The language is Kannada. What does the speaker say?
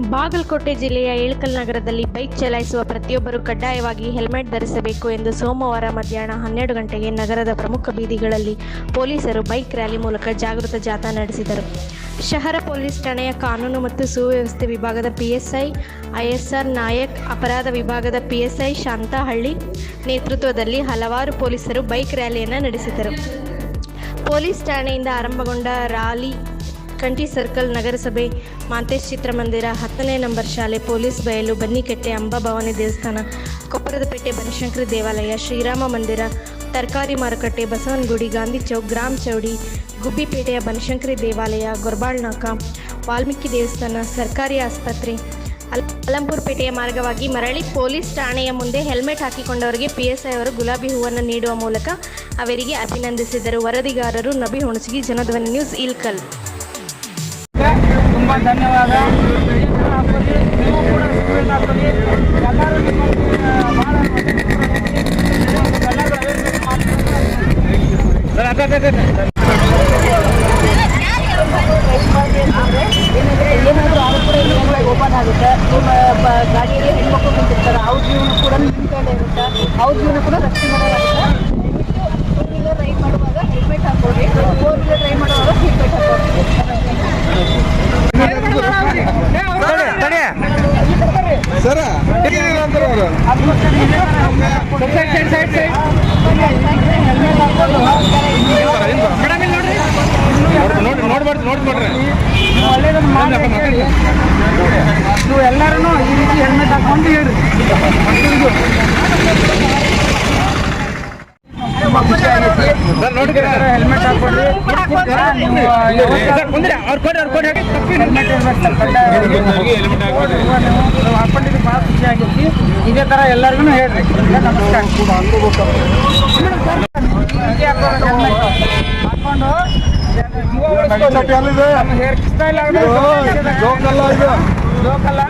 ಬಾಗಲಕೋಟೆ ಜಿಲ್ಲೆಯ ಇಳಕಲ್ ನಗರದಲ್ಲಿ ಬೈಕ್ ಚಲಾಯಿಸುವ ಪ್ರತಿಯೊಬ್ಬರು ಕಡ್ಡಾಯವಾಗಿ ಹೆಲ್ಮೆಟ್ ಧರಿಸಬೇಕು ಎಂದು ಸೋಮವಾರ ಮಧ್ಯಾಹ್ನ ಹನ್ನೆರಡು ಗಂಟೆಗೆ ನಗರದ ಪ್ರಮುಖ ಬೀದಿಗಳಲ್ಲಿ ಪೊಲೀಸರು ಬೈಕ್ ರ್ಯಾಲಿ ಮೂಲಕ ಜಾಗೃತ ಜಾಥಾ ನಡೆಸಿದರು. ಶಹರ ಪೊಲೀಸ್ ಠಾಣೆಯ ಕಾನೂನು ಮತ್ತು ಸುವ್ಯವಸ್ಥೆ ವಿಭಾಗದ ಪಿಎಸ್ಐ, ಐಎಸ್ಆರ್ ನಾಯಕ್, ಅಪರಾಧ ವಿಭಾಗದ ಪಿಎಸ್ಐ ಶಾಂತಾಹಳ್ಳಿ ನೇತೃತ್ವದಲ್ಲಿ ಹಲವಾರು ಪೊಲೀಸರು ಬೈಕ್ ರ್ಯಾಲಿಯನ್ನು ನಡೆಸಿದರು. ಪೊಲೀಸ್ ಠಾಣೆಯಿಂದ ಆರಂಭಗೊಂಡ ರ್ಯಾಲಿ ಕಂಠಿ ಸರ್ಕಲ್ ನಗರಸಭೆ, ಮಾಂತೇಶ್ ಚಿತ್ರಮಂದಿರ, ಹತ್ತನೇ ನಂಬರ್ ಶಾಲೆ, ಪೊಲೀಸ್ ಬಯಲು, ಬನ್ನಿಕಟ್ಟೆ, ಅಂಬಾಭವಾನಿ ದೇವಸ್ಥಾನ ಕೊಪ್ಪರದಪೇಟೆ ಬನಶಂಕರಿ ದೇವಾಲಯ, ಶ್ರೀರಾಮ ಮಂದಿರ, ತರಕಾರಿ ಮಾರುಕಟ್ಟೆ, ಬಸವನಗುಡಿ, ಗಾಂಧಿ ಚೌಕ್, ಗ್ರಾಮ್ ಚೌಡಿ, ಗುಬ್ಬಿಪೇಟೆಯ ಬನಶಂಕರಿ ದೇವಾಲಯ ಗೊರ್ಬಾಳ್ನಾಕ ವಾಲ್ಮೀಕಿ ದೇವಸ್ಥಾನ, ಸರ್ಕಾರಿ ಆಸ್ಪತ್ರೆ, ಅಲ್- ಅಲಂಪುರ್ಪೇಟೆಯ ಮಾರ್ಗವಾಗಿ ಮರಳಿ ಪೊಲೀಸ್ ಠಾಣೆಯ ಮುಂದೆ ಹೆಲ್ಮೆಟ್ ಹಾಕಿಕೊಂಡವರಿಗೆ ಪಿಎಸ್ಐ ಅವರು ಗುಲಾಬಿ ಹೂವನ್ನು ನೀಡುವ ಮೂಲಕ ಅವರಿಗೆ ಅಭಿನಂದಿಸಿದರು. ವರದಿಗಾರರು ನಬಿ ಹುಣಸಗಿ, ಜನಧ್ವನಿ ನ್ಯೂಸ್, ಇಲ್ಕಲ್. ತುಂಬ ಧನ್ಯವಾದ. ಹಾಕೋರಿ ನೀವು ಕೂಡ ಸ್ಕೂಲ್ ಹಾಕೋರಿ ಎಲ್ಲರೂ ಏನಂದ್ರೆ ಏನಾದರೂ ಆದರೂ ಕೂಡ ಇಲ್ಲಿ ಓಪನ್ ಆಗುತ್ತೆ ನಿಮ್ಮ ಗಾಡಿಯಲ್ಲಿ ಹೆಣ್ಮಕ್ಳು ಕುಂತಿರ್ತಾರೆ ಅವ್ರ ಜೀವನ ಕೂಡ ನಿಮ್ಮ ಕೈಲೇ ಇರುತ್ತೆ ಅವ್ರ ಜೀವನ ಕೂಡ ರಕ್ಷಣೆ ಸರ? ನೋಡಿ ನೋಡ್ಬಾರ್ದು ನೀವು ಎಲ್ಲರೂ ಈ ರೀತಿ ಹೆಲ್ಮೆಟ್ ಹಾಕೊಂಡು ಹೇಳ್ರಿ ಹೆಲ್ಮೆಟ್ ನೀವು ಅವ್ರು ಕೊಡ್ರಿ ಅವ್ರು ಕೊಡ್ರಿ ಹೆಲ್ಮೆಟ್ ಇರ್ಬೇಕು ಹೆಲ್ಮೆಟ್ ಕಡ್ಡಾಯ. ಖುಷಿ ಆಗೈತಿ ಇದೇ ಥರ ಎಲ್ಲರಿಗೂ ಹೇಳ್ರಿ. ನಮಸ್ಕಾರ. ಹಾಕೊಂಡು ಜೀವ ಉಳಿಸ್ಕೊಂಡು ಹೇರ್ ಸ್ಟೈಲ್ ಇಲ್ಲ. ಲೋಕಲ್ಲ